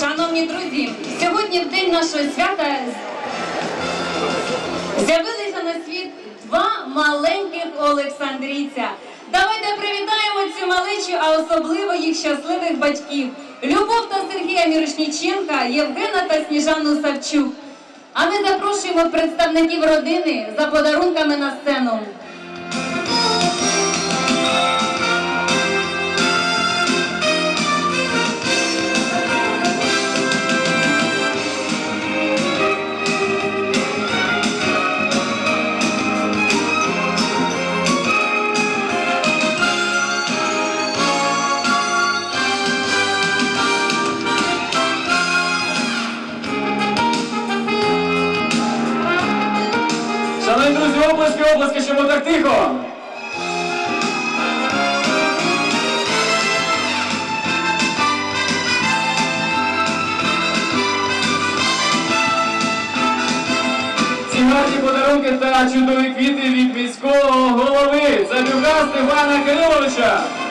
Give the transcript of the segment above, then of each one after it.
Шановні друзі, сьогодні в день нашого свята з'явилися на світ два маленьких Олександрійця. Давайте привітаємо цю малечу, а особливо їх щасливих батьків Любов та Сергія Мірошніченка, Євгена та Сніжану Савчук. А ми запрошуємо представників родини за подарунками на сцену. Обласки, щоб чому так тихо? Ці гарні подарунки та чудові квіти від міського голови Залюга Степана Кириловича.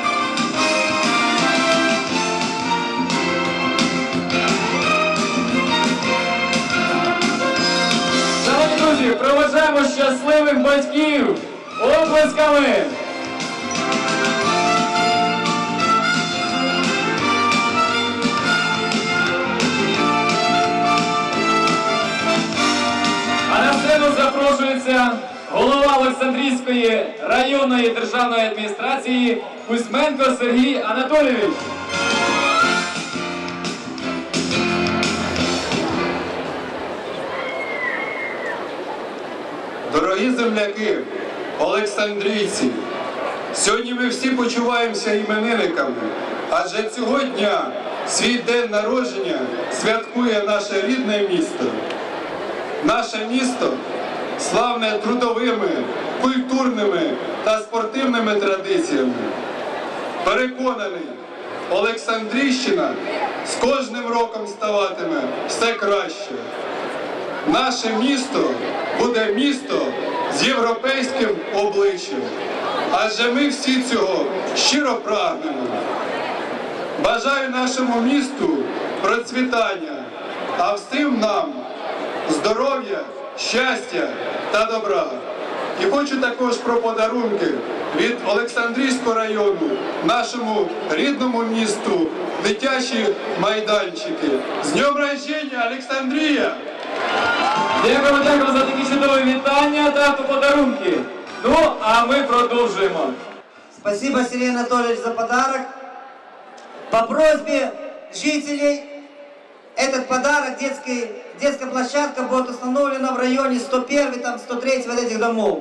Щасливих батьків оплесками. А на сцену запрошується голова Олександрійської районної державної адміністрації Кузьменко Сергій Анатолійович. Дорогі земляки, Олександрійці, сьогодні ми всі почуваємося іменинниками, адже цього дня свій день народження святкує наше рідне місто. Наше місто славне трудовими, культурними та спортивними традиціями. Переконаний, Олександрійщина з кожним роком ставатиме все краще. Наше місто буде місто з європейським обличчям. Адже ми всі цього щиро прагнемо. Бажаю нашому місту процвітання, а всім нам здоров'я, щастя та добра. І хочу також про подарунки від Олександрійського району, нашому рідному місту, дитячі майданчики. З днем рождения, Олександрія! Дякуємо, дякуємо за такі чудові вітання та подарунки. Ну, а ми продовжуємо. Спасибо, Сергей Анатольевич, за подарок. По просьбе жителей этот подарок, детский, детская площадка будет установлена в районе 101, там 103 вот этих домов.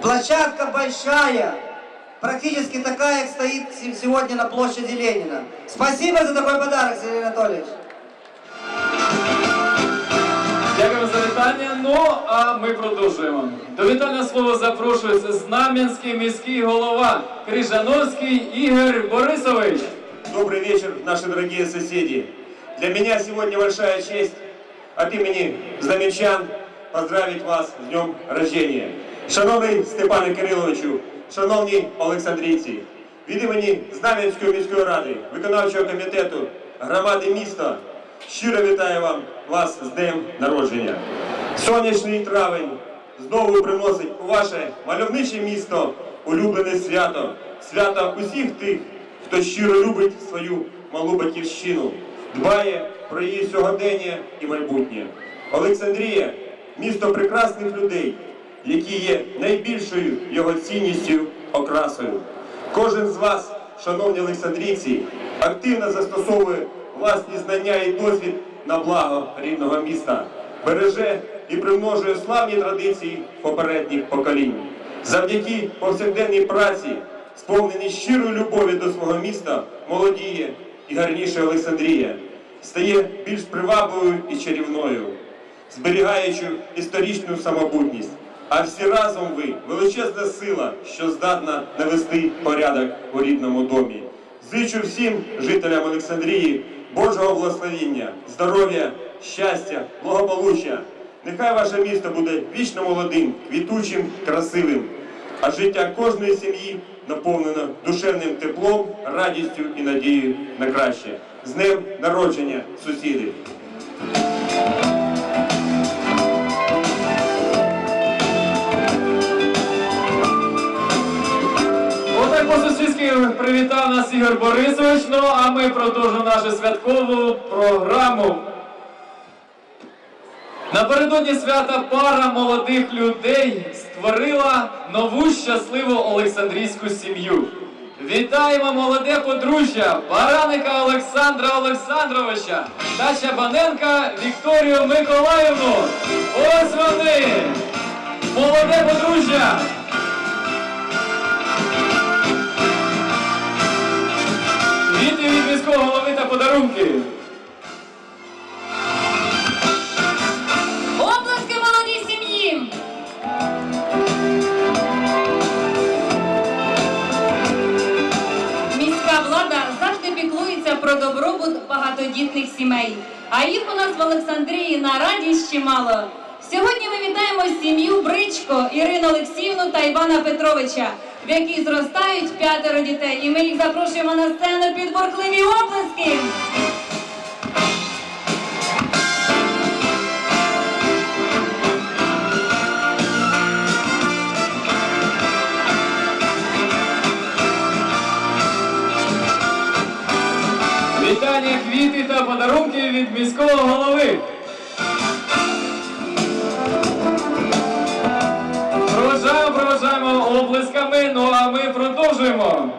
Площадка большая, практически такая, как стоит се- сегодня на площади Ленина. Спасибо за такой подарок, Сергей Анатольевич. За. Ну, а ми продовжуємо. До вітального слова запрошується Знам'янський міський голова Крижановський Ігор Борисович. Добрый вечер, наши дорогие соседи. Для меня сегодня большая честь от имени знаменчан поздравить вас с днем рождения. Шановний Степане Кириловичу, шановні Олександрійці, від імені Знам'янської міської ради, виконавчого комітету, громади міста, щиро вітаю вам вас з днем народження. Сонячний травень знову приносить у ваше мальовниче місто улюблене свято, свято усіх тих, хто щиро любить свою малу батьківщину, дбає про її сьогодення і майбутнє. Олександрія місто прекрасних людей, які є найбільшою його цінністю, окрасою. Кожен з вас, шановні олександрійці, активно застосовує власні знання і досвід на благо рідного міста, береже і примножує славні традиції попередніх поколінь. Завдяки повсякденній праці, сповненій щирої любові до свого міста, молодіє і гарніше Олександрія, стає більш привабливою і чарівною, зберігаючи історичну самобутність. А всі разом ви величезна сила, що здатна навести порядок у рідному домі. Зичу всім жителям Олександрії Божого благословіння, здоров'я, щастя, благополуччя. Нехай ваше місто буде вічно молодим, квітучим, красивим, а життя кожної сім'ї наповнено душевним теплом, радістю і надією на краще. з днем народження, сусіди! Отак по-сусідськи привітав нас Ігор Борисович. Ну а ми продовжуємо нашу святкову програму. Напередодні свята пара молодих людей створила нову щасливу Олександрійську сім'ю. Вітаємо молоде подружжя Бараника Олександра Олександровича та Чабаненка Вікторію Миколаївну. Ось вони! Молоде подружжя! Квіти від міського голови та подарунки. Багатодітних сімей. А їх у нас в Олександрії на радість чимало. Сьогодні ми вітаємо сім'ю Бричко, Ірину Олексіївну та Івана Петровича, в якій зростають п'ятеро дітей. І ми їх запрошуємо на сцену під бурхливі оплески. Ми продовжуємо.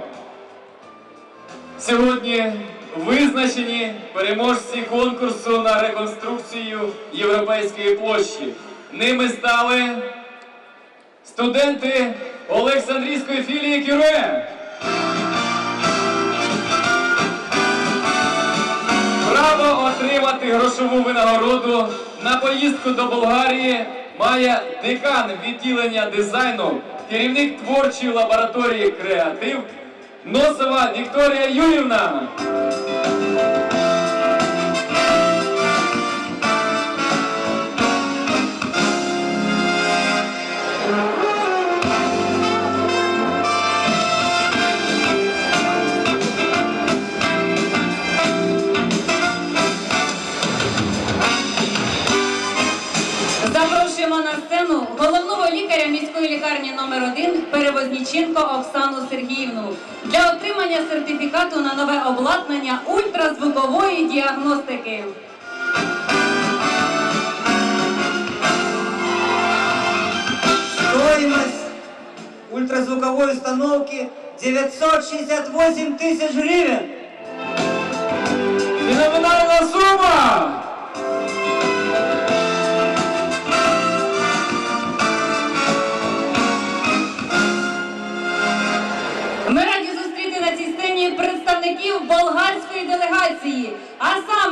Сьогодні визначені переможці конкурсу на реконструкцію Європейської площі. Ними стали студенти Олександрійської філії Кюре. Право отримати грошову винагороду на поїздку до Болгарії має декан відділення дизайну, керівник творчої лабораторії Креатив Носова Вікторія Юрівна. Лікарні номер 1 Перевозніченко Оксану Сергіївну для отримання сертифікату на нове обладнання ультразвукової діагностики. Стоимость ультразвуковой установки 968 тысяч гривен.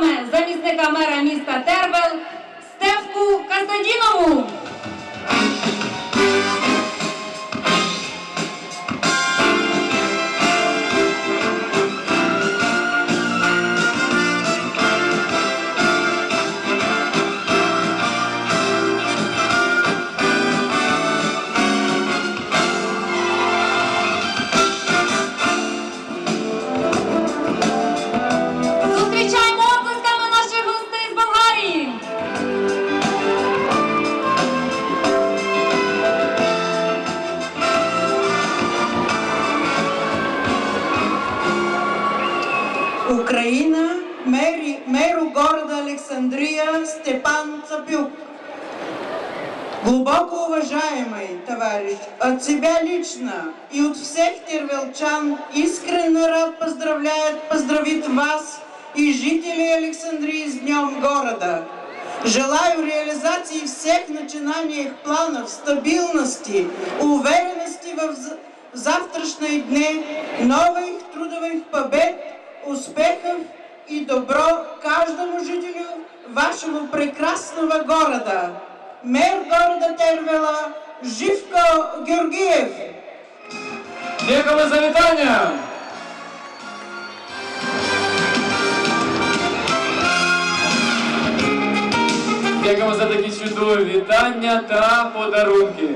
Саме замісника мера міста Тербел Стефку Касадінову. Мэру города Александрия Степан Цапюк. Глубоко уважаемый товарищ, от себя лично и от всех тервелчан искренне рад поздравляет, поздравит вас и жителей Александрии с Днем города. Желаю реализации всех начинаний и планов, стабильности, уверенности в завтрашней дне, новых трудовых побед, успехов и добро каждому жителю вашего прекрасного города. Мэр города Тервела Живко Георгиев. Дякую за вітання! Дякуємо за такі чудові вітання та подарунки.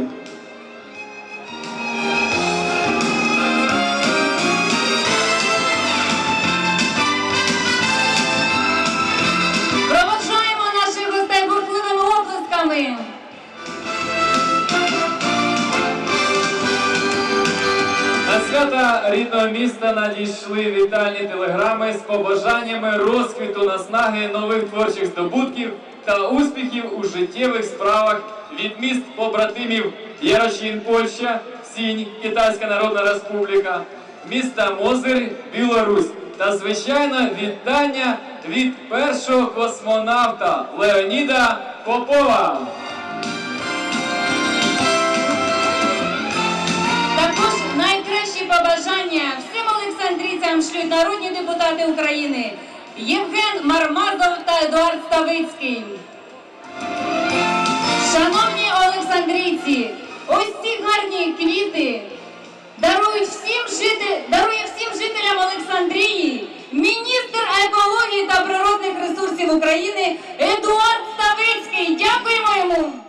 Ми. На свята рідного міста надійшли вітальні телеграми з побажаннями розквіту наснаги нових творчих здобутків та успіхів у життєвих справах від міст побратимів Ярочин, Польща, Сінь, Китайська Народна Республіка, міста Мозир, Білорусь та звичайно вітання від першого космонавта Леоніда. Попова. Також найкращі побажання всім олександрійцям шлють народні депутати України Євген Мармазов та Едуард Ставицький. Шановні олександрійці, ось ці гарні квіти дарують всім жити, дарує всім жителям Олександрії міністр екології та природних ресурсів України Едуард Ставицький. Дякуємо йому!